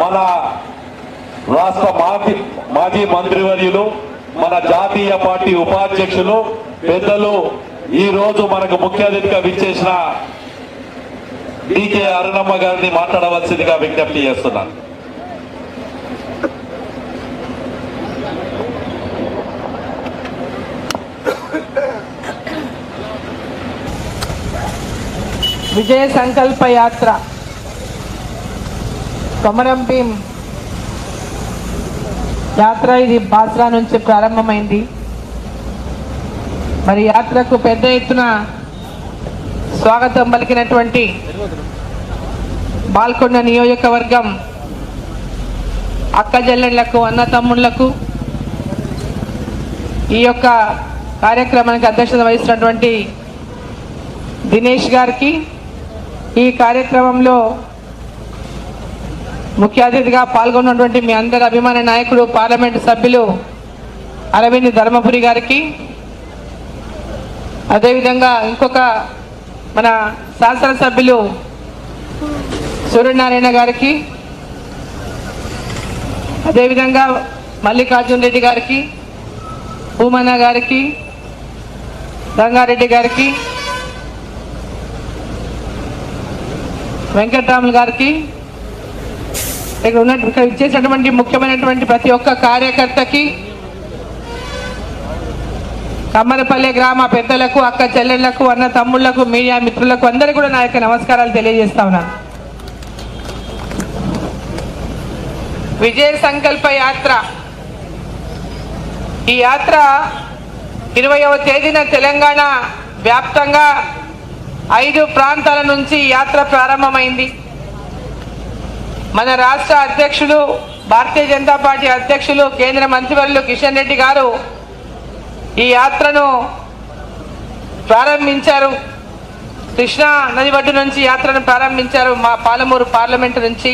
మన రాష్ట్ర మాజీ మాజీ మంత్రివర్యులు మన జాతీయ పార్టీ ఉపాధ్యక్షులు పెద్దలు ఈ రోజు మనకు ముఖ్య అతిథిగా విచ్చేసిన డికే అరుణమ్మ గారిని మాట్లాడవలసిందిగా విజ్ఞప్తి చేస్తున్నాను. విజయ సంకల్ప యాత్ర. కొమరం భీం యాత్ర ఇది బాస్రా నుంచి ప్రారంభమైంది. మరి యాత్రకు పెద్ద ఎత్తున స్వాగతం పలికినటువంటి బాల్కొండ నియోజకవర్గం అక్కజల్లెళ్ళకు అన్న తమ్ముళ్ళకు ఈ యొక్క కార్యక్రమానికి అధ్యక్షత వహిస్తున్నటువంటి దినేష్ గారికి ఈ కార్యక్రమంలో ముఖ్య అతిథిగా పాల్గొన్నటువంటి మీ అందరి అభిమాన నాయకుడు పార్లమెంటు సభ్యులు అరవింద్ ధర్మపురి గారికి. అదేవిధంగా ఇంకొక మన శాసనసభ్యులు సూర్యనారాయణ గారికి. అదేవిధంగా మల్లికార్జున్ రెడ్డి గారికి భూమన్న గారికి రంగారెడ్డి గారికి వెంకట్రాములు గారికి ఇక్కడ ఉన్న ఇక్కడ ఇచ్చేసినటువంటి ముఖ్యమైనటువంటి ప్రతి ఒక్క కార్యకర్తకి కమ్మరపల్లె గ్రామ పెద్దలకు అక్క చెల్లెళ్ళకు అన్న తమ్ముళ్ళకు మీడియా మిత్రులకు అందరికీ కూడా నా యొక్క నమస్కారాలు తెలియజేస్తా ఉన్నాను విజయ సంకల్ప యాత్ర. ఈ యాత్ర ఇరవయవ తేదీన తెలంగాణ వ్యాప్తంగా ఐదు ప్రాంతాల నుంచి యాత్ర ప్రారంభమైంది. మన రాష్ట్ర అధ్యక్షులు భారతీయ జనతా పార్టీ అధ్యక్షులు కేంద్ర మంత్రివర్యులు కిషన్ రెడ్డి గారు ఈ యాత్రను ప్రారంభించారు. కృష్ణా నది ఒడ్డు నుంచి యాత్రను ప్రారంభించారు మా పాలమూరు పార్లమెంటు నుంచి.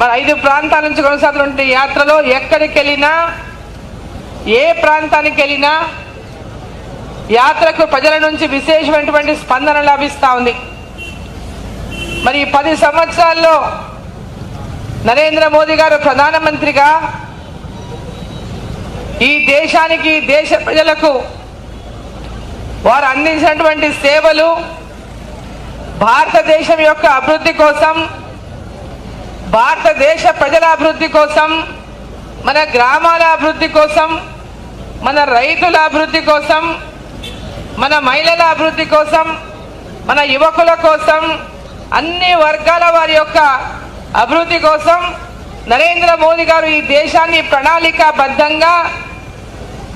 మన ఐదు ప్రాంతాల నుంచి కొనసాగుతున్న యాత్రలో ఎక్కడికి వెళ్ళినా ఏ ప్రాంతానికి వెళ్ళినా యాత్రకు ప్రజల నుంచి విశేషమైనటువంటి స్పందన లభిస్తూ ఉంది. మరి పది సంవత్సరాల్లో నరేంద్ర మోదీ గారు ప్రధానమంత్రిగా ఈ దేశానికి దేశ ప్రజలకు వారు అందించినటువంటి సేవలు భారతదేశం యొక్క అభివృద్ధి కోసం భారతదేశ ప్రజల అభివృద్ధి కోసం మన గ్రామాల అభివృద్ధి కోసం మన రైతుల అభివృద్ధి కోసం మన మహిళల అభివృద్ధి కోసం మన యువకుల కోసం అన్ని వర్గాల వారి యొక్క అభివృద్ధి కోసం నరేంద్ర మోదీ గారు ఈ దేశాన్ని ప్రణాళికాబద్ధంగా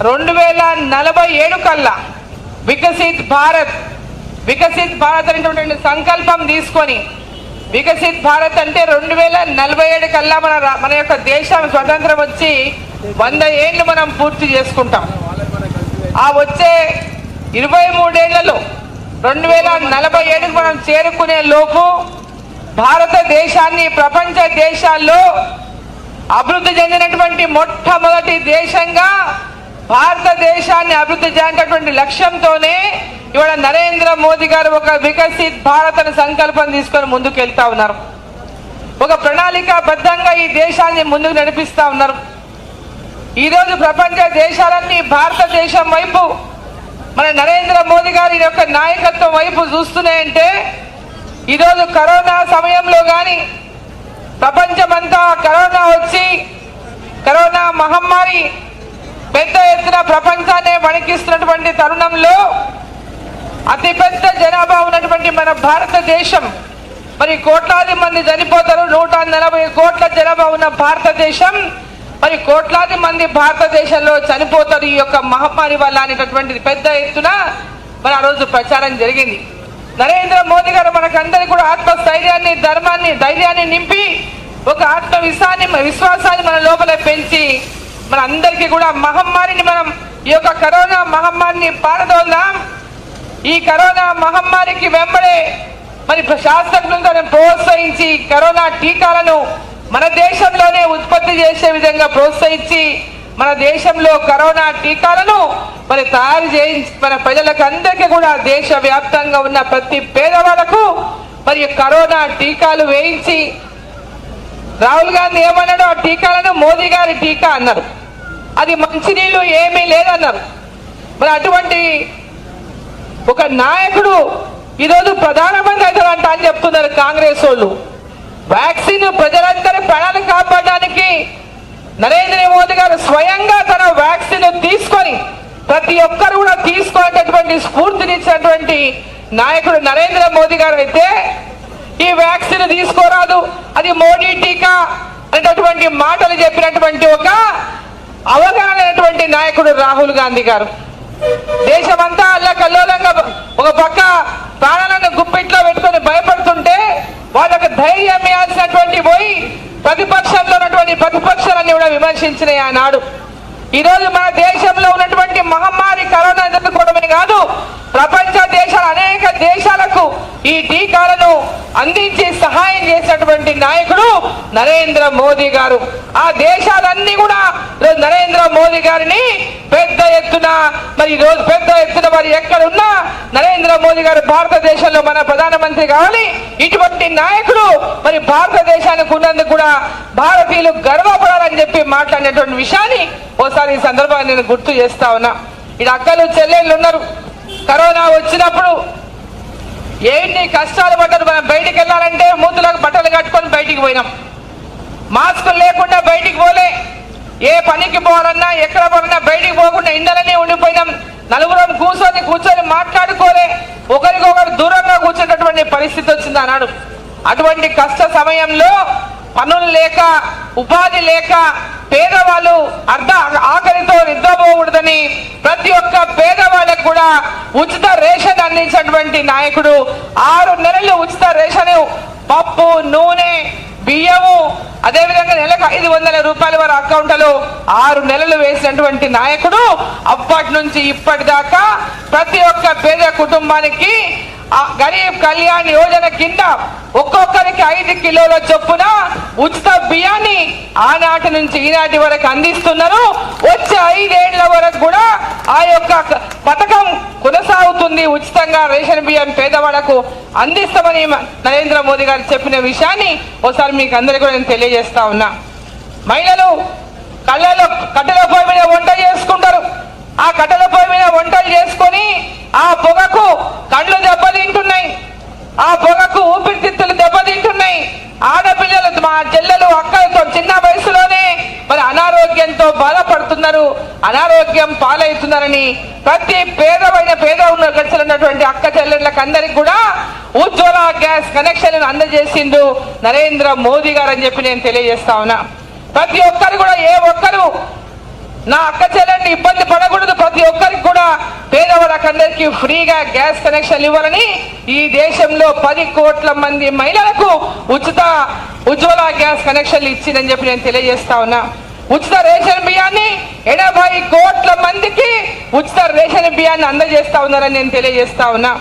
రెండు వేల నలభై ఏడు కల్లా వికసిత్ భారత్ వికసిత్ భారత్ అనేటువంటి సంకల్పం తీసుకొని వికసిత్ భారత్ అంటే రెండు వేల నలభై ఏడు కల్లా మన మన యొక్క దేశం స్వతంత్రం వచ్చి వంద ఏళ్ళు మనం పూర్తి చేసుకుంటాం. ఆ వచ్చే ఇరవై మూడేళ్ళలో రెండు వేల నలభై ఏడుకు మనం చేరుకునే లోపు భారతదేశాన్ని ప్రపంచ దేశాల్లో అభివృద్ధి చెందినటువంటి మొట్టమొదటి దేశంగా భారతదేశాన్ని అభివృద్ధి చేయాలనేటువంటి లక్ష్యంతోనే ఇవాళ నరేంద్ర మోదీ గారు ఒక వికసిత్ భారత్ అనే సంకల్పం తీసుకొని ముందుకు వెళ్తా ఉన్నారు. ఒక ప్రణాళికాబద్ధంగా ఈ దేశాన్ని ముందుకు నడిపిస్తా ఉన్నారు. ఈరోజు ప్రపంచ దేశాలన్నీ భారతదేశం వైపు మన నరేంద్ర మోదీ గారి యొక్క నాయకత్వం వైపు చూస్తున్నాయంటే ఈరోజు కరోనా సమయంలో కానీ ప్రపంచమంతా కరోనా వచ్చి కరోనా మహమ్మారి పెద్ద ఎత్తున ప్రపంచాన్ని వణికిస్తున్నటువంటి తరుణంలో అతిపెద్ద జనాభా ఉన్నటువంటి మన భారతదేశం మరి కోట్లాది మంది చనిపోతారు నూట నలభై కోట్ల జనాభా ఉన్న భారతదేశం మరి కోట్లాది మంది భారతదేశంలో చనిపోతారు ఈ యొక్క మహమ్మారి వల్ల అనేటటువంటిది పెద్ద ఎత్తున మరి ఆ రోజు ప్రచారం జరిగింది. నరేంద్ర మోదీ గారు మనకందరికీ కూడా ఆత్మస్థైర్యాన్ని ధర్మాన్ని ధైర్యాన్ని నింపి ఒక ఆత్మవిశ్వాన్ని విశ్వాసాన్ని మన లోపల పెంచి మన అందరికీ కూడా మహమ్మారిని మనం ఈ యొక్క కరోనా మహమ్మారిని పారదోల్దాం. ఈ కరోనా మహమ్మారికి వెంబడే మరి శాస్త్రజ్ఞులతో ప్రోత్సహించి కరోనా టీకాలను మన దేశంలోనే ఉత్పత్తి చేసే విధంగా ప్రోత్సహించి మన దేశంలో కరోనా టీకాలను మరి తయారు చేయించి మన ప్రజలకు అందరికీ కూడా దేశ వ్యాప్తంగా ఉన్న ప్రతి పేదవాళ్ళకు మరి కరోనా టీకాలు వేయించి రాహుల్ గాంధీ ఏమన్నాడు ఆ టీకాలను మోదీ గారి టీకా అన్నారు. అది మంచినీళ్ళు ఏమీ లేదన్నారు. మరి అటువంటి ఒక నాయకుడు ఈరోజు ప్రధానమంత్రి అవుతారంట అని చెప్తున్నారు కాంగ్రెస్ వాళ్ళు. వ్యాక్సిన్ ప్రజలందరి ప్రాణాలు కాపాడడానికి నరేంద్ర మోదీ గారు స్వయంగా తన వ్యాక్సిన్ తీసుకొని ప్రతి ఒక్కరు కూడా తీసుకునేటటువంటి స్ఫూర్తినిచ్చినటువంటి నాయకుడు నరేంద్ర మోదీ గారు అయితే ఈ వ్యాక్సిన్ తీసుకోరాదు. అది మోడీ టీకా అనేటటువంటి మాటలు చెప్పినటువంటి ఒక అవగాహన అయినటువంటి నాయకుడు రాహుల్ గాంధీ గారు. దేశమంతా అల్లకల్లోలంగా ఒక పక్క ప్రాణాలను గుప్పిట్లో పెట్టుకొని భయపడుతుంటే వాళ్ళకు ధైర్యం ఇవ్వాల్సినటువంటి పోయి ప్రతిపక్షంలో ఉన్నటువంటి ప్రతిపక్షాలన్నీ కూడా విమర్శించినాయి ఆనాడు. ఈరోజు మన దేశంలో ఉన్నటువంటి మహమ్మారి కరోనా ఎదుర్కోవడమే కాదు దేశాలకు ఈ టీకాలను అందించి సహాయం చేసినటువంటి నాయకుడు నరేంద్ర మోదీ గారు. ఆ దేశాలన్నీ కూడా నరేంద్ర మోదీ గారిని పెద్ద ఎత్తున మరి రోజు పెద్ద ఎత్తున మరి ఎక్కడున్నా నరేంద్ర మోదీ గారు భారతదేశంలో మన ప్రధానమంత్రి కావాలి. ఇటువంటి నాయకుడు మరి భారతదేశానికి ఉన్నందుకు కూడా భారతీయులు గర్వపడాలని చెప్పి మాట్లాడినటువంటి విషయాన్ని ఓసారి ఈ సందర్భంగా నేను గుర్తు చేస్తా ఉన్నా. ఇక్కడ అక్కలు చెల్లెళ్ళు ఉన్నారు. కరోనా వచ్చినప్పుడు ఏంటి కష్టాలు పడ్డారు మనం బయటికి వెళ్ళాలంటే మూతులకు బట్టలు కట్టుకొని బయటికి పోయినాం. మాస్కులు లేకుండా బయటికి పోలే. ఏ పనికి పోవాలన్నా ఎక్కడ పోవాలన్నా బయటికి పోకుండా ఇండలనే ఉండిపోయినాం. నలుగురం కూర్చొని కూర్చొని మాట్లాడుకోలే. ఒకరికొకరు దూరంగా కూర్చున్నటువంటి పరిస్థితి వచ్చింది అన్నాడు అటువంటి కష్ట సమయంలో పనులు లేక ఉపాధి లేక పేదవాళ్ళు అర్ధ ఆకలితో నిద్రపోకూడదని ప్రతి ఒక్క పేదవాళ్ళకు కూడా ఉచిత రేషన్ అందించినటువంటి నాయకుడు ఆరు నెలలు ఉచిత రేషన్ పప్పు నూనె బియ్యము అదేవిధంగా నెలకు ఐదు వందల రూపాయల వారి అకౌంట్లో ఆరు నెలలు వేసినటువంటి నాయకుడు అప్పటి నుంచి ఇప్పటిదాకా ప్రతి ఒక్క పేద కుటుంబానికి గరీబ్ కళ్యాణ్ యోజన కింద ఒక్కొక్కరికి ఐదు కిలోల చొప్పున ఉచిత బియ్యాన్ని ఆనాటి నుంచి ఈనాటి వరకు అందిస్తున్నారు. వచ్చే ఐదేళ్ళ వరకు కూడా ఆ యొక్క పథకం కొనసాగుతుంది. ఉచితంగా రేషన్ బియ్యం పేదవాళ్ళకు అందిస్తామని నరేంద్ర మోదీ గారు చెప్పిన విషయాన్ని ఒకసారి మీకు అందరికీ కూడా నేను తెలియజేస్తా ఉన్నా. మహిళలు కళ్ళలో కట్టెల పొయ్యి మీద వంట చేసుకుంటారు. ఆ కట్టెల పొయ్యి మీద వంటలు చేసుకొని ఆ పొగకు కళ్ళు దెబ్బతింటున్నాయి. ఆ పొగకు ఊపిరితిత్తులు దెబ్బతింటున్నాయి. ఆడపిల్లలు మా చెల్లెలు అక్కలతో చిన్న వయసులోనే మరి అనారోగ్యంతో బాధపడుతున్నారు. అనారోగ్యం పాలవుతున్నారని ప్రతి పేదమైన పేద ఉన్న ఉన్నటువంటి అక్క చెల్లెళ్ళకి అందరికి కూడా ఉజ్వల గ్యాస్ కనెక్షన్ అందజేసిండు నరేంద్ర మోదీ గారు అని చెప్పి నేను తెలియజేస్తా ఉన్నా. ప్రతి ఒక్కరు కూడా ఏ ఒక్కరు నా అక్క చెల్లెల్ని ఇబ్బంది పడకూడదు ప్రతి ఒక్కరికి కూడా పేదవాళ్ళకి అందరికీ ఫ్రీగా గ్యాస్ కనెక్షన్ ఇవ్వాలని ఈ దేశంలో పది కోట్ల మంది మహిళలకు ఉచిత ఉజ్వల గ్యాస్ కనెక్షన్లు ఇచ్చిందని చెప్పి నేను తెలియజేస్తా ఉన్నా. ఉచిత రేషన్ బియ్యాన్ని ఎనభై కోట్ల మందికి ఉచిత రేషన్ బియ్యాన్ని అందజేస్తా ఉన్నారని నేను తెలియజేస్తా ఉన్నా.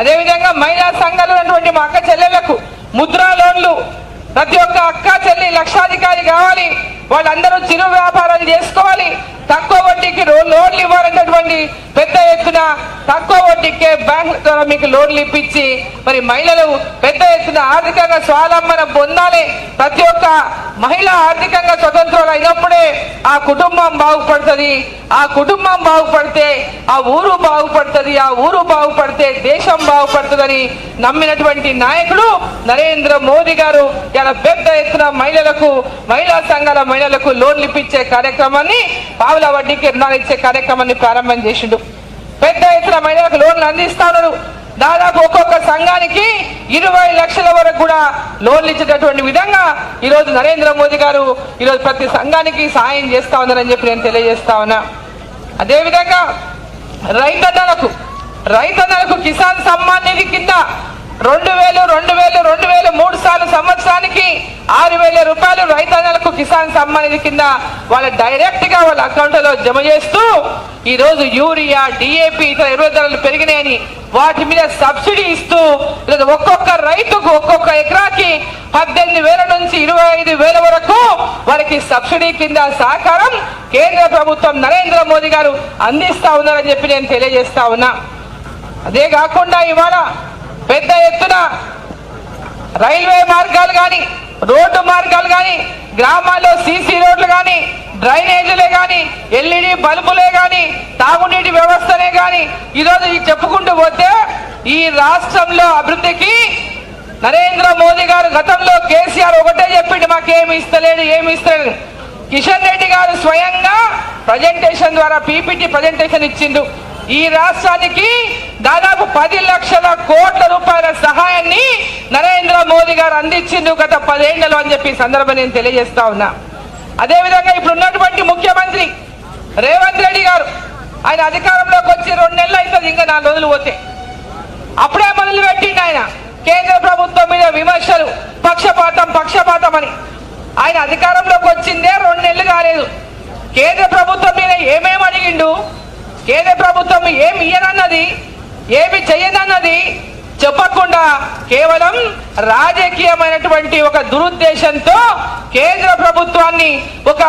అదేవిధంగా మహిళా సంఘాలు ఉన్నటువంటి మా అక్క చెల్లెళ్ళకు ముద్రా లోన్లు ప్రతి ఒక్క అక్క చెల్లి లక్షాధికారి కావాలి. వాళ్ళందరూ చిరు వ్యాపారాలు చేసుకోవాలి. తక్కువ వడ్డీకి లోన్లు ఇవ్వాలన్నటువంటి పెద్ద ఎత్తున తక్కువ వడ్డీకే బ్యాంకుల ద్వారా మీకు లోన్లు ఇప్పించి మరి మహిళలు పెద్ద ఎత్తున ఆర్థికంగా స్వావలంబన పొందాలి. ప్రతి ఒక్క మహిళ ఆర్థికంగా స్వతంత్రాలు అయినప్పుడే ఆ కుటుంబం బాగుపడుతుంది. ఆ కుటుంబం బాగుపడితే ఆ ఊరు బాగుపడుతుంది ఆ ఊరు బాగుపడితే దేశం బాగుపడుతుందని నమ్మినటువంటి నాయకుడు నరేంద్ర మోదీ గారు ఇలా పెద్ద ఎత్తున మహిళలకు మహిళా సంఘాల మహిళలకు లోన్లు ఇప్పించే కార్యక్రమాన్ని పావుల వడ్డీకి రుణాలు ఇచ్చే కార్యక్రమాన్ని ప్రారంభం చేసిండు. పెద్ద ఎత్తున మహిళలకు లోన్లు అందిస్తా దాదాపు ఒక్కొక్క సంఘానికి ఇరవై లక్షల వరకు కూడా లోన్లు ఇచ్చేటటువంటి విధంగా ఈరోజు నరేంద్ర మోదీ గారు ఈరోజు ప్రతి సంఘానికి సాయం చేస్తా ఉన్నారని చెప్పి నేను తెలియజేస్తా ఉన్నా. అదేవిధంగా రైతన్నలకు రైతన్నలకు కిసాన్ సమ్మాన్ నిధి కింద రెండు వేలు రెండు వేలు రెండు వేలు మూడు సార్లు సంవత్సరానికి ఆరు వేల రూపాయలు రైతన్నలకు కిసాన్ సమ్మాన్ నిధి కింద వాళ్ళ డైరెక్ట్గా వాళ్ళ అకౌంట్లో జమ చేస్తూ ఈ రోజు యూరియా డిఏపి ఇతర ఎరువుల ధరలు పెరిగినాయని వాటి మీద సబ్సిడీ ఇస్తూ లేదా ఒక్కొక్క రైతుకు ఒక్కొక్క ఎకరాకి పద్దెనిమిది వేల నుంచి ఇరవై ఐదు వేల వరకు వారికి సబ్సిడీ కింద సహకారం కేంద్ర ప్రభుత్వం నరేంద్ర మోదీ గారు అందిస్తా ఉన్నారని చెప్పి నేను తెలియజేస్తా ఉన్నా. అదే కాకుండా ఇవాళ పెద్ద ఎత్తున రైల్వే మార్గాలు కానీ రోడ్డు మార్గాలు కానీ గ్రామాల్లో సీసీ రోడ్లు కానీ డ్రైనేజీలే కానీ ఎల్ఈడి బల్బులే కానీ తాగునీటి వ్యవస్థనే కానీ ఈరోజు చెప్పుకుంటూ పోతే ఈ రాష్ట్రంలో అభివృద్ధికి నరేంద్ర మోదీ గారు గతంలో కేసీఆర్ ఒకటే చెప్పిండు మాకేమి ఇస్తలేడు ఏమి ఇస్తలేడు. కిషన్ రెడ్డి గారు స్వయంగా ప్రజెంటేషన్ ద్వారా పీపీటీ ప్రజెంటేషన్ ఇచ్చిండు. ఈ రాష్ట్రానికి దాదాపు పది లక్షల కోట్ల రూపాయల సహాయాన్ని నరేంద్ర మోదీ గారు అందించిండు గత పదేళ్ళలో అని చెప్పి సందర్భం నేను తెలియజేస్తా ఉన్నా. అదేవిధంగా ఇప్పుడు ఉన్నటువంటి ముఖ్యమంత్రి రేవంత్ రెడ్డి గారు ఆయన అధికారంలోకి వచ్చి రెండు నెలలు అవుతుంది ఇంకా నాలుగు రోజులు పోతే. అప్పుడే మొదలు పెట్టిండు ఆయన. కేంద్ర ప్రభుత్వం మీద విమర్శలు పక్షపాతం పక్షపాతం అని. ఆయన అధికారంలోకి వచ్చిందే రెండు నెలలు కాలేదు. కేంద్ర ప్రభుత్వం మీద ఏమేమి అడిగిండు? కేంద్ర ప్రభుత్వం ఏమి ఇయ్యనన్నది ఏమి చెయ్యనన్నది చెప్పకుండా కేవలం రాజకీయమైనటువంటి ఒక దురుద్దేశంతో కేంద్ర ప్రభుత్వాన్ని ఒక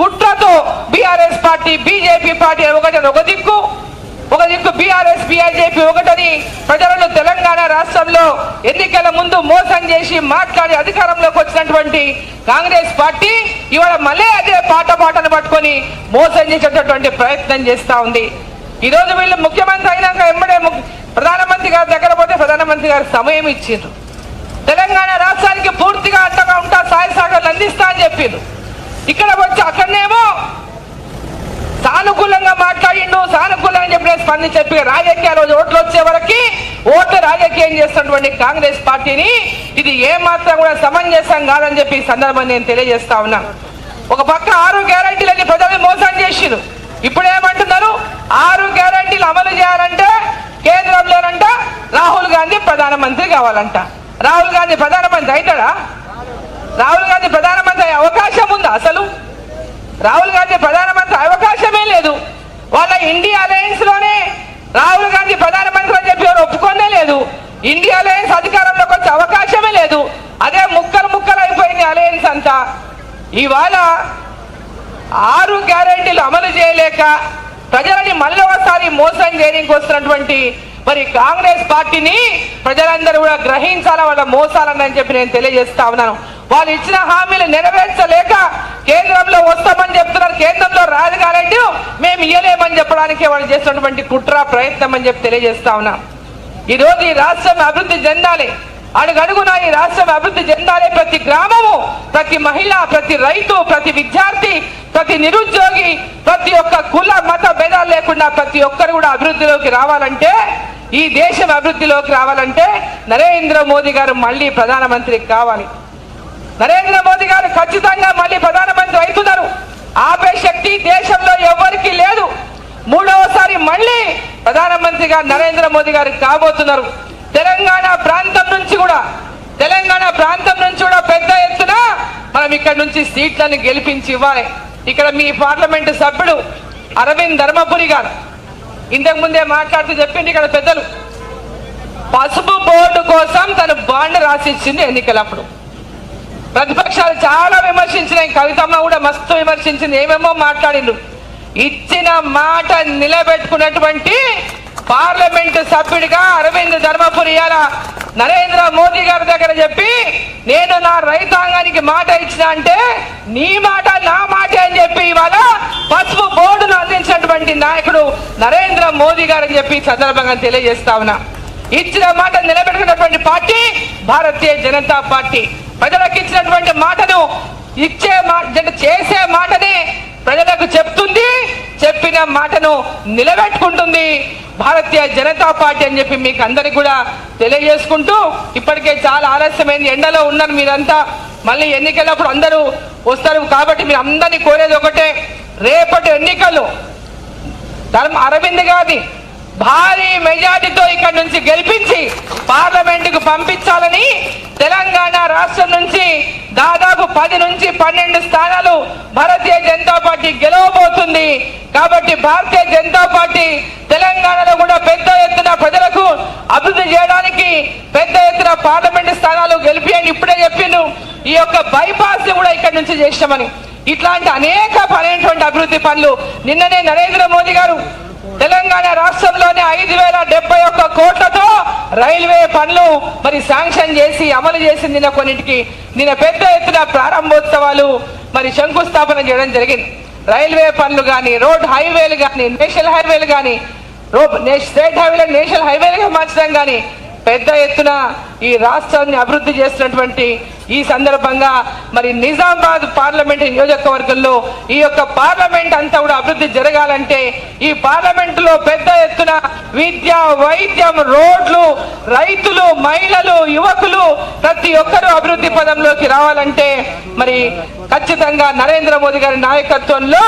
కుట్రతో బీఆర్ఎస్ పార్టీ బీజేపీ పార్టీ ఒకటి ఒక దిక్కు. ఒక దిక్కు బీఆర్ఎస్ బీఆర్జేపీ ఒకటని ప్రజలను తెలంగాణ రాష్ట్రంలో ఎన్నికల ముందు మోసం చేసి మాట్లాడి అధికారంలోకి వచ్చినటువంటి కాంగ్రెస్ పార్టీ ఇవాళ మళ్ళీ అదే పాట పాటను పట్టుకొని మోసం చేసేటటువంటి ప్రయత్నం చేస్తా ఉంది. ఈరోజు వీళ్ళు ముఖ్యమంత్రి అయినాక ఎమ్మడే ప్రధానమంత్రి గారి దగ్గర పోతే ప్రధానమంత్రి గారు సమయం ఇచ్చిండ్రు. తెలంగాణ రాష్ట్రానికి పూర్తిగా అండగా ఉంటా సాయ సాగర్లు అందిస్తా అని చెప్పిండ్రు ఇక్కడ వచ్చి అక్కడనేమో సానుకూలంగా మాట్లాడిండు సానుకూలంగా చెప్పిన స్పంది చెప్పి రాజకీయాల రోజు ఓట్లు వచ్చే వరకు ఓట్లు రాజకీయం చేస్తున్నటువంటి కాంగ్రెస్ పార్టీని ఇది ఏ మాత్రం కూడా సమంజసం కాదని చెప్పి ఈ సందర్భం నేను తెలియజేస్తా ఉన్నా. ఒక పక్క ఆరు గ్యారంటీలని ప్రజలు మోసం చేసిరు ఇప్పుడు ఏమంటున్నారు? ఆరు గ్యారంటీలు అమలు చేయాలంటే కేంద్రంలోనంట రాహుల్ గాంధీ ప్రధానమంత్రి కావాలంట. రాహుల్ గాంధీ ప్రధానమంత్రి అవుతాడా? రాహుల్ గాంధీ ప్రధానమంత్రి అయ్యే అవకాశం ఉందా అసలు? రాహుల్ గాంధీ ప్రధానమంత్రి అవకాశమే లేదు. వాళ్ళ ఇండియా అలయన్స్లోనే రాహుల్ గాంధీ ప్రధానమంత్రి అని చెప్పి ఎవరు ఒప్పుకోనే లేదు. ఇండియా అలయన్స్ అధికారంలోకి వచ్చే అవకాశమే లేదు. అదే ముక్కలు ముక్కలు అయిపోయింది అలయన్స్ అంతా. ఇవాళ ఆరు గ్యారెంటీలు అమలు చేయలేక ప్రజలని మళ్ళీ ఒకసారి మోసం చేయడానికి వస్తున్నటువంటి మరి కాంగ్రెస్ పార్టీని ప్రజలందరూ కూడా గ్రహించాలా వాళ్ళ మోసాలని చెప్పి నేను తెలియజేస్తా ఉన్నాను. వాళ్ళు ఇచ్చిన హామీలు నెరవేర్చలేక కేంద్రంలో వస్తామని చెప్తున్నారు. కేంద్రంలో రాదు గ్యారెంటీ మేము ఇయ్యలేమని చెప్పడానికి వాళ్ళు చేస్తున్నటువంటి కుట్ర ప్రయత్నం అని చెప్పి తెలియజేస్తా ఉన్నాం. ఈరోజు ఈ రాష్ట్రం అభివృద్ధి చెందాలి. అడుగడుగున ఈ రాష్ట్రం అభివృద్ధి చెందాలి. ప్రతి గ్రామము ప్రతి మహిళ ప్రతి రైతు ప్రతి విద్యార్థి ప్రతి నిరుద్యోగి ప్రతి ఒక్క కుల మత భేదాలు లేకుండా ప్రతి ఒక్కరు కూడా అభివృద్ధిలోకి రావాలంటే ఈ దేశం అభివృద్ధిలోకి రావాలంటే నరేంద్ర మోదీ గారు మళ్ళీ ప్రధానమంత్రి కావాలి. నరేంద్ర మోదీ గారు ఖచ్చితంగా మళ్ళీ ప్రధానమంత్రి అవుతున్నారు. ఆపే శక్తి దేశంలో ఎవరికి లేదు. మూడవసారి మళ్ళీ ప్రధానమంత్రిగా నరేంద్ర మోదీ గారు కాబోతున్నారు. తెలంగాణ ప్రాంతం నుంచి కూడా తెలంగాణ ప్రాంతం నుంచి కూడా పెద్ద ఎత్తున మనం ఇక్కడ నుంచి సీట్లను గెలిపించి ఇవ్వాలి. ఇక్కడ మీ పార్లమెంటు సభ్యుడు అరవింద్ ధర్మపురి గారు. ఇంతకు ముందే మాట్లాడుతూ చెప్పింది ఇక్కడ పెద్దలు. పసుపు బోర్డు కోసం తను బాండ్ రాసిచ్చింది ఎన్నికలప్పుడు. ప్రతిపక్షాలు చాలా విమర్శించినాయి. కవితమ్మ కూడా మస్తు విమర్శించింది. ఏమేమో మాట్లాడిండు ఇచ్చిన మాట నిలబెట్టుకున్నటువంటి పార్లమెంట్ సభ్యుడిగా అరవింద్ ధర్మపురి ఇవాళ నరేంద్ర మోదీ గారి దగ్గర చెప్పి నేను నా రైతాంగానికి మాట ఇచ్చిన అంటే నీ మాట నా మాట అని చెప్పి ఇవాళ పసుపు బోర్డును అందించినటువంటి నాయకుడు నరేంద్ర మోదీ గారికి చెప్పి సందర్భంగా తెలియజేస్తా ఉన్నా. ఇచ్చిన మాట నిలబెట్టుకున్నటువంటి పార్టీ భారతీయ జనతా పార్టీ. ప్రజలకు ఇచ్చినటువంటి మాటను ఇచ్చే మాట చేసే మాటనే ప్రజలకు చెప్తుంది చెప్పిన మాటను నిలబెట్టుకుంటుంది భారతీయ జనతా పార్టీ అని చెప్పి మీకు అందరికి కూడా తెలియజేసుకుంటూ ఇప్పటికే చాలా ఆలస్యమైంది. ఎండలో ఉన్నారు మీరంతా. మళ్ళీ ఎన్నికలప్పుడు అందరూ వస్తారు కాబట్టి మీరు అందరినీ కోరేది ఒకటే. రేపటి ఎన్నికలు ధర్మ అరవింద్ గారిని భారీ మెజార్టీతో ఇక్కడ నుంచి గెలిపించి పార్లమెంటుకు పంపించాలని తెలంగాణ రాష్ట్రం నుంచి దాదాపు పది నుంచి పన్నెండు స్థానాలు భారతీయ జనతా పార్టీ గెలవబోతుంది. కాబట్టి భారతీయ జనతా పార్టీ తెలంగాణలో కూడా పెద్ద ఎత్తున ప్రజలకు అభివృద్ధి చేయడానికి పెద్ద ఎత్తున పార్లమెంటు స్థానాలు గెలిపియండి ఇప్పుడే చెప్పిండు. ఈ యొక్క బైపాస్ కూడా ఇక్కడ నుంచి చేసినామని. ఇట్లాంటి అనేక పనైనటువంటి అభివృద్ధి పనులు నిన్ననే నరేంద్ర మోదీ గారు తెలంగాణ రాష్ట్రంలోని ఐదు వేల డెబ్బై ఒక్క కోట్లతో రైల్వే పనులు మరి శాంక్షన్ చేసి అమలు చేసింది నిన్న కొన్నింటికి నిన్న పెద్ద ఎత్తున ప్రారంభోత్సవాలు మరి శంకుస్థాపన చేయడం జరిగింది. రైల్వే పనులు కానీ రోడ్ హైవేలు కానీ నేషనల్ హైవేలు కానీ రోడ్ స్టేట్ హైవేలు నేషనల్ హైవేలుగా మార్చడం కానీ పెద్ద ఎత్తున ఈ రాష్ట్రాన్ని అభివృద్ధి చేసినటువంటి ఈ సందర్భంగా మరి నిజామాబాద్ పార్లమెంట్ నియోజకవర్గంలో ఈ యొక్క పార్లమెంట్ అంతా కూడా అభివృద్ధి జరగాలంటే ఈ పార్లమెంట్లో పెద్ద ఎత్తున విద్య వైద్యం రోడ్లు రైతులు మహిళలు యువకులు ప్రతి ఒక్కరూ అభివృద్ధి పదంలోకి రావాలంటే మరి ఖచ్చితంగా నరేంద్ర మోదీ గారి నాయకత్వంలో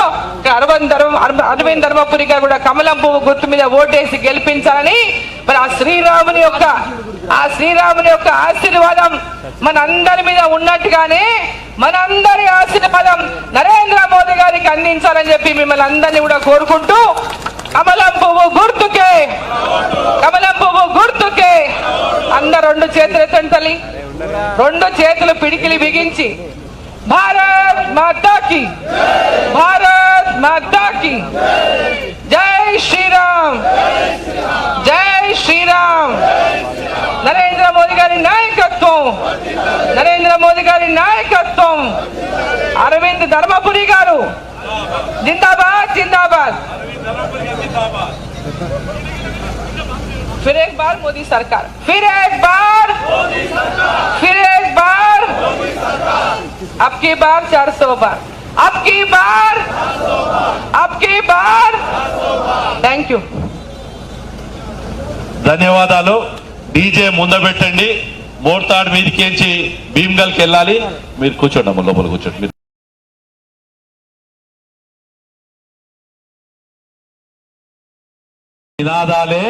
అరవింద్ ధర్మ అరవింద్ ధర్మపురి గారు కూడా కమలం పువ్వు గుర్తు మీద ఓటేసి గెలిపించాలని మరి ఆ శ్రీరాముని యొక్క ఆ శ్రీరాముని యొక్క ఆశీర్వాదం మన అందరి మీద ఉన్నట్టుగానే మనందరి ఆశీర్వాదం నరేంద్ర మోదీ గారికి అందించాలని చెప్పి మిమ్మల్ని అందరినీ కూడా కోరుకుంటూ కమలం పువ్వు గుర్తుకే కమలం పువ్వు గుర్తుకే. అందరు రెండు చేతులు ఎత్తండి తల్లి. రెండు చేతులు పిడికిలి బిగించి భారత్ మాతాకి భారత్ మాతాకి జై శ్రీరామ్ జై శ్రీరామ్ నరేంద్ర మోదీ గారి నాయకత్వం నరేంద్ర మోదీ గారి నాయకత్వం అరవింద్ ధర్మపురి గారు జిందాబాద్ జిందాబాద్ फिर एक बार मोदी सरकार फिर एक बार फिर एक बार अब की बार चार सौ बार अब की बार अब की बार थैंक यू ధన్యవాదాలు డీజే ముందబెట్టండి మోర్తాడ్ మీదకించి భీమ్గల్కి వెళ్ళాలి మీరు కూర్చోండి అమ్మ లోపల కూర్చోండి మీరు నినాదాలే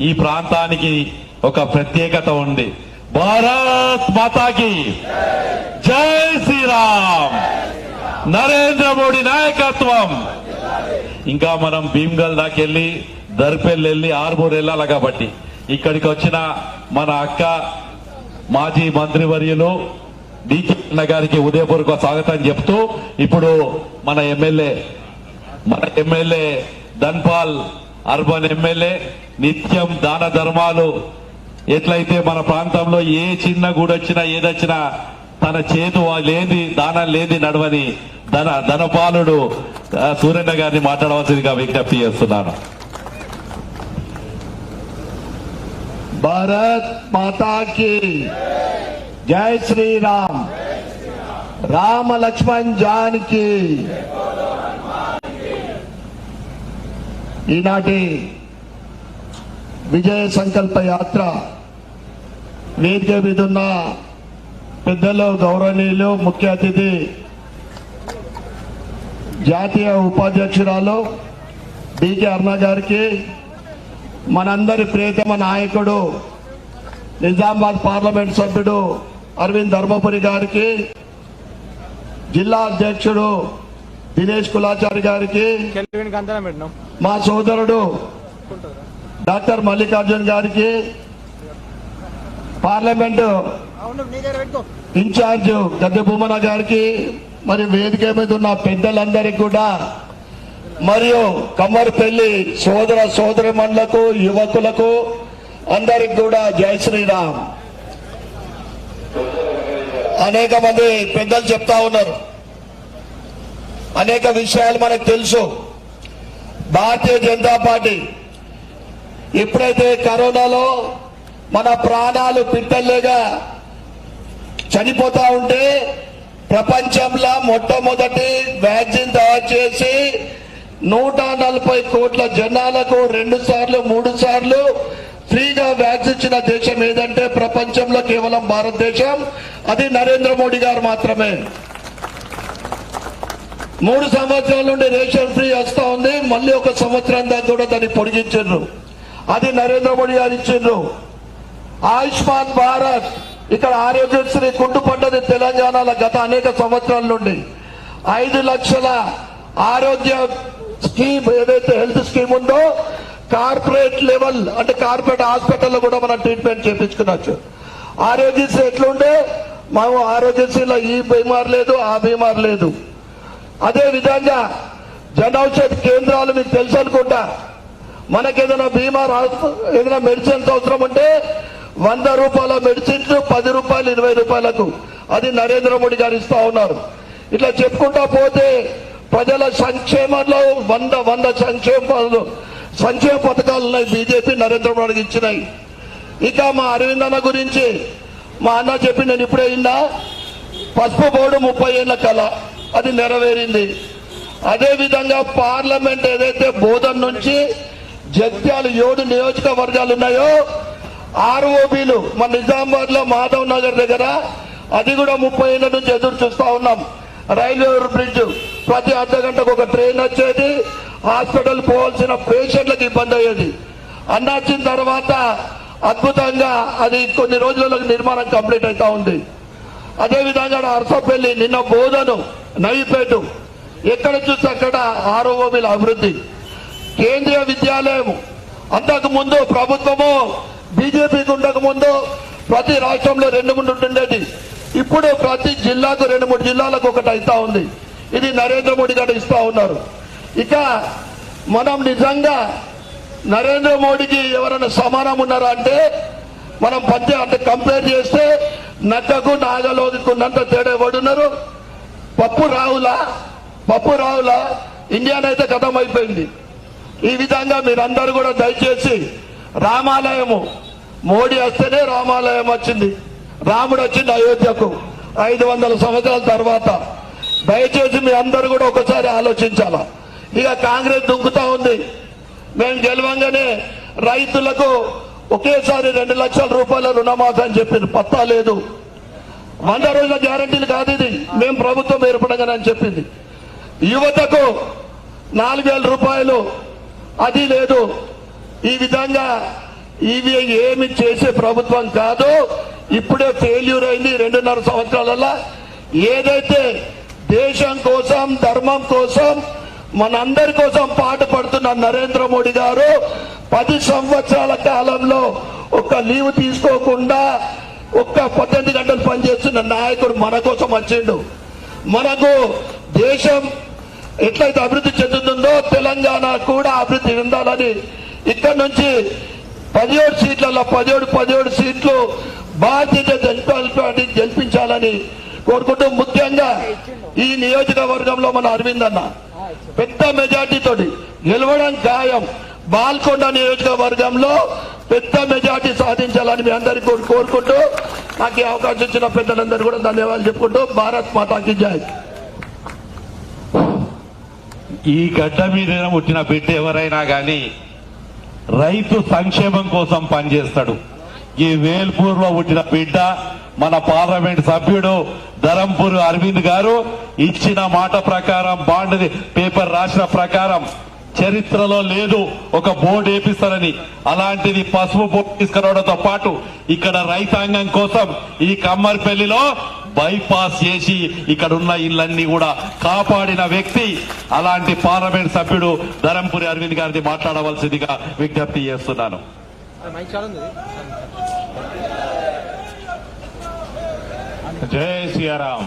ఈ ప్రాంతానికి ఒక ప్రత్యేకత ఉంది. భారత్ మాతాకి జై శ్రీరామ్. నరేంద్ర మోడీ నాయకత్వం. ఇంకా మనం భీమ్గల్ దాకెళ్ళి దర్పెల్ వెళ్ళి ఆర్మూర్ వెళ్ళాలి కాబట్టి. ఇక్కడికి వచ్చిన మన అక్క మాజీ మంత్రివర్యులు డికే అన్న గారికి ఉదయపూర్వక స్వాగతం చెప్తూ ఇప్పుడు మన ఎమ్మెల్యే మన ఎమ్మెల్యే ధన్పాల్ అర్బన్ ఎమ్మెల్యే నిత్యం దాన ధర్మాలు. ఎట్లయితే మన ప్రాంతంలో ఏ చిన్న గుడొచ్చినా ఏదొచ్చినా తన చేతు లేని దానం లేని నడవని ధన ధనపాలుడు సూర్యన్న గారిని మాట్లాడవలసిందిగా విజ్ఞప్తి చేస్తున్నాను. భారత్ మాతాకి జై శ్రీరామ్. రామ లక్ష్మణ్ జాన్కి ఈనాటి విజయ సంకల్ప యాత్ర వేదిక మీద ఉన్న పెద్దలు గౌరవనీయులు ముఖ్య అతిథి జాతీయ ఉపాధ్యక్షురాలు డికే అరుణ గారికి మనందరి ప్రియతమ నాయకుడు నిజామాబాద్ పార్లమెంట్ సభ్యుడు అరవింద్ ధర్మపురి గారికి జిల్లా అధ్యక్షుడు దినేష్ కులాచారి గారికి మా సోదరుడు డాక్టర్ మల్లికార్జున్ గారికి పార్లమెంటు ఇన్ఛార్జ్ గద్దె భూమన గారికి మరి వేదిక మీద ఉన్న పెద్దలందరికీ కూడా మరియు కమ్మరిపల్లి సోదర సోదరిమణులకు యువకులకు అందరికి కూడా జై శ్రీరామ్. అనేక మంది పెద్దలు చెప్తా ఉన్నారు. అనేక విషయాలు మనకు తెలుసు. భారతీయ జనతా పార్టీ. ఎప్పుడైతే కరోనాలో మన ప్రాణాలు పిట్టల్లేగా చనిపోతా ఉంటే ప్రపంచంలో మొట్టమొదటి వ్యాక్సిన్ తయారు చేసి నూట నలభై కోట్ల జనాలకు రెండు సార్లు మూడు సార్లు ఫ్రీగా వ్యాక్సిన్ ఇచ్చిన దేశం ఏదంటే ప్రపంచంలో కేవలం భారతదేశం. అది నరేంద్ర మోడీ గారు మాత్రమే. మూడు సంవత్సరాల నుండి రేషన్ ఫ్రీ వస్తా ఉంది. మళ్ళీ ఒక సంవత్సరం దాకా కూడా దాన్ని పొడిగించారు అది నరేంద్ర మోడీ గారు ఇచ్చిండ్రు. ఆయుష్మాన్ భారత్ ఇక్కడ ఆరోగ్యశ్రీ కుంటుపడ్డది తెలంగాణలో గత అనేక సంవత్సరాల నుండి. ఐదు లక్షల ఆరోగ్య స్కీమ్ ఏదైతే హెల్త్ స్కీమ్ ఉందో కార్పొరేట్ లెవెల్ అంటే కార్పొరేట్ హాస్పిటల్లో కూడా మనం ట్రీట్మెంట్ చేయించుకున్నచ్చు ఆరోగ్యశ్రీ ఎట్లుండే మేము ఆరోగ్యశ్రీలో ఈ బీమార్ లేదు ఆ బీమార్ లేదు. అదే విధంగా జన ఔషధ కేంద్రాలు మీకు తెలుసు అనుకుంటా. మనకేదైనా బీమా ఏదైనా మెడిసిన్స్ అవసరం ఉంటే వంద రూపాయల మెడిసిన్స్ పది రూపాయలు ఇరవై రూపాయలకు. అది నరేంద్ర మోడీ గారు ఇస్తా ఉన్నారు. ఇట్లా చెప్పుకుంటా పోతే ప్రజల సంక్షేమంలో వంద వంద సంక్షేమ సంక్షేమ పథకాలు ఉన్నాయి బీజేపీ నరేంద్ర మోడీకి ఇచ్చినాయి. ఇక మా అరవింద్ అన్న గురించి మా అన్న చెప్పి నేను ఇప్పుడే విన్నా. పసుపు బోర్డు ముప్పై ఏళ్ళ కళ. అది నెరవేరింది. అదేవిధంగా పార్లమెంట్ ఏదైతే బోధన్ నుంచి జగ్త్యాలు ఏడు నియోజకవర్గాలు ఉన్నాయో ఆర్ఓబీలు మన నిజామాబాద్లో మాధవ్ నగర్ దగ్గర అది కూడా ముప్పై ఏళ్ళ నుంచి ఎదురు చూస్తా ఉన్నాం. రైల్వే బ్రిడ్జ్ ప్రతి అర్ధ గంటకు ఒక ట్రైన్ వచ్చేది హాస్పిటల్ పోవాల్సిన పేషెంట్లకు ఇబ్బంది అయ్యేది. అన్న వచ్చిన తర్వాత అద్భుతంగా అది కొన్ని రోజులలో నిర్మాణం కంప్లీట్ అవుతా ఉంది. అదే విధంగా అరసపల్లి నిన్న బోధను నవిపేట ఎక్కడ చూస్తే అక్కడ ఆరోగ్యల అభివృద్ధి. కేంద్రీయ విద్యాలయం అంతకు ముందు ప్రభుత్వము బీజేపీకి ఉండక ముందు ప్రతి రాష్ట్రంలో రెండు మూడు ఉండేది. ఇప్పుడు ప్రతి జిల్లాకు రెండు మూడు జిల్లాలకు ఒకటి అవుతా ఉంది. ఇది నరేంద్ర మోడీ గారు ఇస్తా ఉన్నారు. ఇక మనం నిజంగా నరేంద్ర మోడీకి ఎవరైనా సమానం ఉన్నారా అంటే మనం పంచే అంటే కంపేర్ చేస్తే నక్కకు నాగలోకున్నంత తేడా ఎవడున్నారు? పప్పు రావులా పప్పు రావులా ఇండియానైతే కథం అయిపోయింది ఈ విధంగా మీరందరూ కూడా దయచేసి రామాలయము మోడీ వస్తేనే రామాలయం వచ్చింది. రాముడు వచ్చింది అయోధ్యకు. ఐదు వందల సంవత్సరాల తర్వాత దయచేసి మీ అందరూ కూడా ఒకసారి ఆలోచించాలా. ఇక కాంగ్రెస్ దుంకుతా ఉంది. మేము గెలవంగానే రైతులకు ఒకేసారి రెండు లక్షల రూపాయల రుణమాఫీ అని చెప్పింది పత్తా లేదు. వంద రోజుల గ్యారంటీలు కాదు ఇది. మేము ప్రభుత్వం ఏర్పడగానే అని చెప్పింది. యువతకు నాలుగు వేల రూపాయలు అది లేదు. ఈ విధంగా ఇవి ఏమి చేసే ప్రభుత్వం కాదు. ఇప్పుడే ఫెయిల్యూర్ అయింది రెండున్నర సంవత్సరాలలో ఏదైతే దేశం కోసం ధర్మం కోసం మనందరి కోసం పాటు పడుతున్న నరేంద్ర మోడీ గారు పది సంవత్సరాల కాలంలో ఒక్క లీవ్ తీసుకోకుండా ఒక్క పద్దెనిమిది గంటలు పనిచేస్తున్న నాయకుడు మన కోసం వచ్చిండు. మనకు దేశం ఎట్లయితే అభివృద్ధి చెందుతుందో తెలంగాణ కూడా అభివృద్ధి చెందాలని ఇక్కడ నుంచి పదిహేడు సీట్లలో పదిహేడు పదిహేడు సీట్లు బాధ్యత జల్పాలి గెలిపించాలని కోరుకుంటూ ముఖ్యంగా ఈ నియోజకవర్గంలో మన అరవింద్ అన్న పెద్ద మెజార్టీతో గెలవడం ఖాయం. బాల్కొండ నియోజకవర్గంలో పెద్ద మెజార్టీ సాధించాలని మీ అందరికీ కోరుకుంటూ నాకు ఈ అవకాశం ఇచ్చిన పెద్దలందరూ కూడా ధన్యవాదాలు చెప్పుకుంటూ భారత్ మాతాకి జాయి ఈ గడ్డ మీద పుట్టిన బిడ్డ ఎవరైనా కానీ రైతు సంక్షేమం కోసం పనిచేస్తాడు. ఈ వేల్పూర్లో పుట్టిన బిడ్డ మన పార్లమెంట్ సభ్యుడు ధరంపూర్ అరవింద్ గారు ఇచ్చిన మాట ప్రకారం బాండ్ పేపర్ రాసిన ప్రకారం చరిత్రలో లేదు. ఒక బోర్డు వేపిస్తారని. అలాంటిది పసుపు బోర్డు తీసుకురావడంతో పాటు ఇక్కడ రైతాంగం కోసం ఈ కమ్మరిపల్లిలో బైపాస్ చేసి ఇక్కడ ఉన్న ఇళ్ళన్నీ కూడా కాపాడిన వ్యక్తి. అలాంటి పార్లమెంట్ సభ్యుడు ధరంపురి అరవింద్ గారిని మాట్లాడవలసిందిగా విజ్ఞప్తి చేస్తున్నాను. మైక్ చాలా జై సియారాం